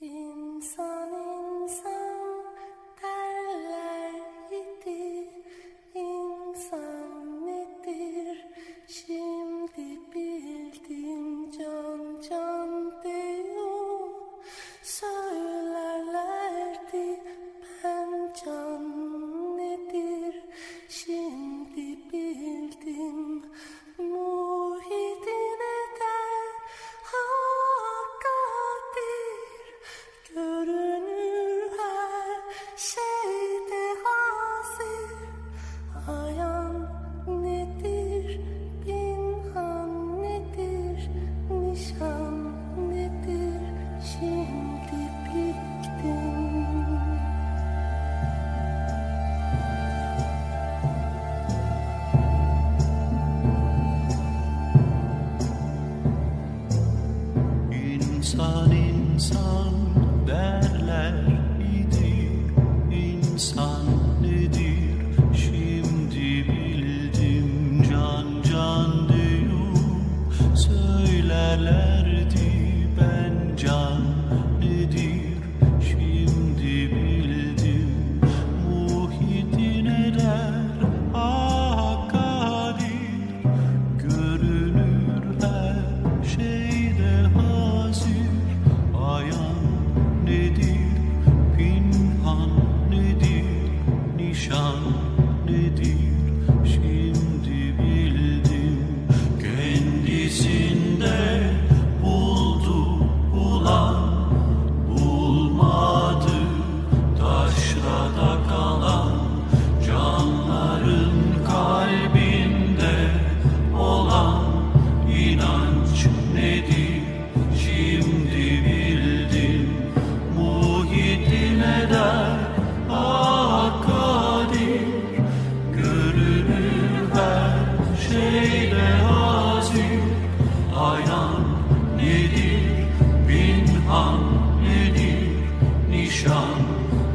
İnsan İnsan insan derler idi İnsan nedir? Şimdi bildim Can can diyor söylerler. 上 Yeah.